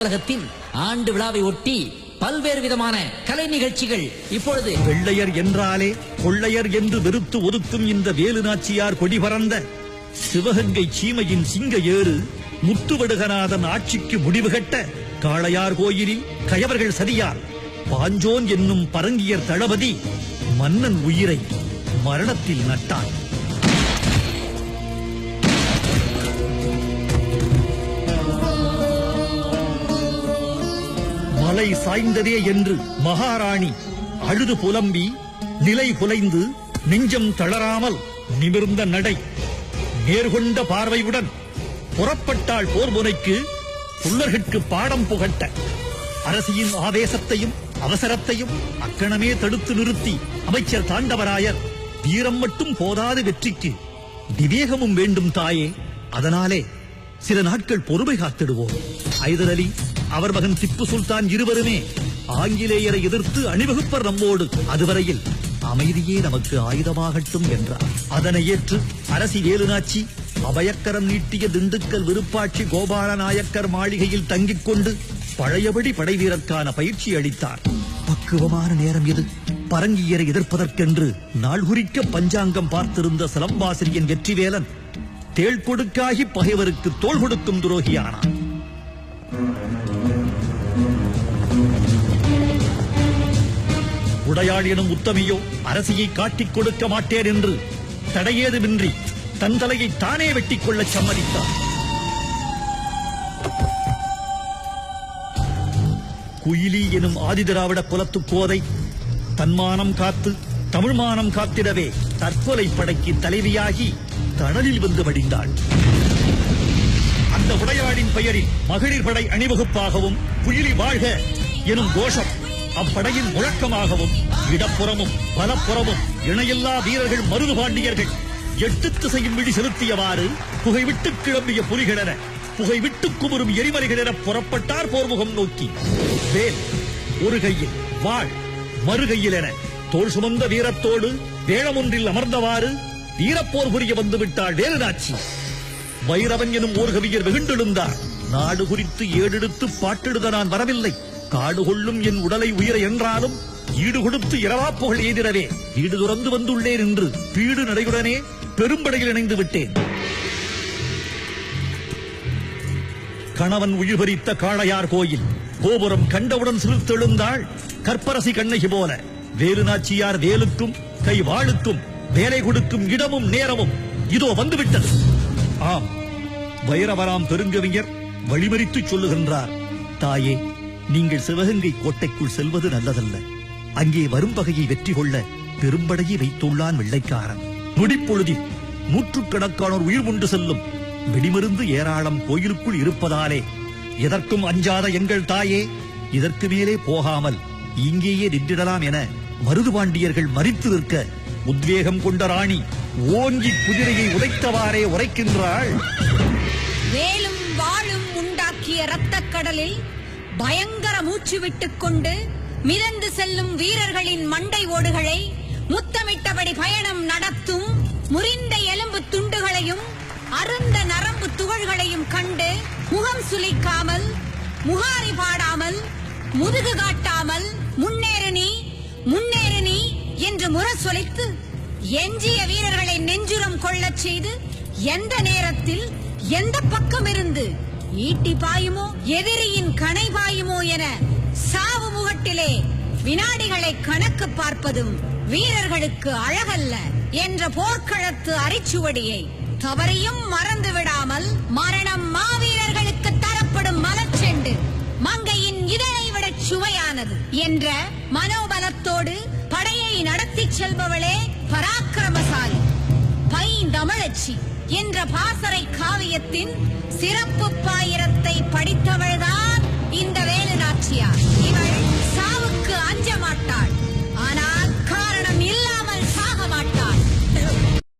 உலகத்தின் ஆண்டு விழாவை ஒட்டி பல்வேறு விதமான கலை நிகழ்ச்சிகள் இப்பொழுது வெள்ளையர் என்றாலே கொள்ளையர் என்று வெறுத்து ஒதுக்கும் இந்த வேலு நாச்சியார் கொடி பறந்த சிவகங்கை சீமையின் சிங்க ஏறு முத்துவடுகநாதன் ஆட்சிக்கு முடிவு கட்ட காளையார் கோயிலில் கயவர்கள் சதியார் பாஞ்சோன் என்னும் பரங்கியர் தளபதி மன்னன் உயிரை மரணத்தில் நட்டான் தலை சாய்ந்ததே என்று மகாராணி அழுது புலம்பி நிலை புலைந்து நெஞ்சம் தளராமல் நிமிர்ந்த நடை நேர்கொண்ட பார்வையுடன் புறப்பட்டாள் போர் முனைக்கு புல்லர்கட்கு பாடம் புகட்ட. அரசியின் ஆவேசத்தையும் அவசரத்தையும் அக்கணமே தடுத்து நிறுத்தி அமைச்சர் தாண்டவராயர் வீரம் மட்டும் போதாது வெற்றிக்கு விவேகமும் வேண்டும் தாயே. அதனாலே சில நாட்கள் பொறுமை காத்திடுவோம். ஐதர் அலி அவர் மகன் திப்பு சுல்தான் இருவருமே ஆங்கிலேயரை எதிர்த்து அணிவகுப்பர் நம்மோடு. அதுவரையில் அமைதியே நமக்கு ஆயுதமாகட்டும் என்றார். அதனை ஏற்று அரசி வேலுநாச்சி அபயக்கரம் நீட்டிய திண்டுக்கல் விருப்பாட்சி கோபால நாயக்கர் மாளிகையில் தங்கிக் கொண்டு பழையபடி படைவீரர்க்கான பயிற்சி அளித்தார். பக்குவமான நேரம் இது. பரங்கியரை எதிர்ப்பதற்கென்று நாள் குறிக்க பஞ்சாங்கம் பார்த்திருந்த சிலம்பாசிரியன் வெற்றிவேலன் தேள் கொடுக்காகி பகைவருக்கு தோள் கொடுக்கும் துரோகியானான். உடையாள் எனும் உத்தமியோ அரசியை காட்டிக் கொடுக்க மாட்டேன் என்று தடையேதுமின்றி தன் தலையை தானே வெட்டிக் கொள்ளச் சம்மதித்தார் குயிலி எனும் ஆதிதிராவிட குலத்து கோதை தன்மானம் காத்து தமிழ்மானம் காத்திடவே தற்கொலை படைக்கு தலைவியாகி தணலில் வந்து வடிந்தாள். இந்த உடையாளின் பெயரில் மகளிர் படை அணிவகுப்பாகவும் புயலி வாழ்க எனும் கோஷம் அப்படையின் முழக்கமாகவும் இடப்புறமும் பலப்புறமும் இணையில்லா வீரர்கள் மருது பாண்டியர்கள் எட்டு திசையும் விழி செலுத்தியவாறு புகைவிட்டு கிளம்பிய புலிகளென புகைவிட்டு குமுறும் எரிமலைகளென புறப்பட்டார் போர்முகம் நோக்கி. வேல் ஒரு கையில் வாழ் மறுகையில் என தோள் சுமந்த வீரத்தோடு வேளமொன்றில் அமர்ந்தவாறு வீரப்போர் புரிய வந்துவிட்டாள் வேலுநாச்சி. வைரவன் எனும் ஓர்கவியர் வெகுண்டெழுந்தார். நாடு குறித்து ஏடெடுத்து பாட்டெழுத நான் வரவில்லை. காடு கொள்ளும் என் உடலை உயிர என்றாலும் ஈடு கொடுத்து இரவாப்புகள் எதிரவே ஈடு துறந்து வந்துள்ளேன் என்று பீடு நடையுடனே பெரும்படையில் இணைந்து விட்டேன். கணவன் உயிர்பறித்த காளையார் கோயில். கோபுரம் கண்டவுடன் சிறுத்தெழுந்தாள் கற்பரசி கண்ணகி போல. வேலு நாச்சியார் வேலுக்கும் கை வாழுக்கும் வேலை கொடுக்கும் இடமும் நேரமும் இதோ வந்துவிட்டது. ஆம் வைரவராம் பெருங்கவிஞர் வழிமறித்து சொல்லுகின்றார் தாயே நீங்கள் சிவகங்கை கோட்டைக்குள் செல்வது நல்லதல்ல. அங்கே வரும் வகையை வெற்றி கொள்ள பெரும்படையை வைத்துள்ளான் வெள்ளைக்காரன். நொடிப்பொழுதில் நூற்றுக்கணக்கானோர் உயிர் கொண்டு செல்லும். வெடிமருந்து ஏராளம் கோயிலுக்குள் இருப்பதாலே எதற்கும் அஞ்சாத எங்கள் தாயே இதற்கு மேலே போகாமல் இங்கேயே நின்றிடலாம் என மருது பாண்டியர்கள் மறித்து நிற்க உத்வேகம் கொண்ட ராணி ஓங்கி குதிரையை உடைத்தவாறே உரைக்கின்றாள். வேலும் வாழும் உண்டாக்கிய இரத்தக் கடலில் பயங்கர மூச்சு விட்டுக் கொண்டு மிதந்து செல்லும் வீரர்களின் மண்டை ஓடுகளை முத்தமிட்டபடி பயணம் நடத்தும் முறிந்த எலும்பு துண்டுகளையும் அருந்த நரம்பு துகள்களையும் கண்டு முகம் சுளிக்காமல் முகாரி பாடாமல் முதுகு காட்டாமல் முன்னேறணி முன்னேறணி என்று முரசொலித்து எஞ்சிய வீரர்களை நெஞ்சுரம் கொள்ளச் செய்து எந்த நேரத்தில் எந்த பக்கம் இருந்து ஈட்டி பாயுமோ எதிரியின் கணை பாயுமோ என சாவு முகட்டிலே வினாடிகளை கணக்கு பார்ப்பதும் வீரர்களுக்கு அழகல்ல என்ற போர்க்களத்து அரிச்சுவடியை தவறையும் மறந்து விடாமல் மரணம் மாவீரர்களுக்கு தரப்படும் மலர்ச்செண்டு மங்கையின் இதழை விட சுவையானது என்ற மனோபலத்தோடு படையை நடத்திச் செல்பவளே மீனாட்சி என்ற பாசறை காவியத்தின் சிறப்பு பாயிரத்தை படித்தவள்தான்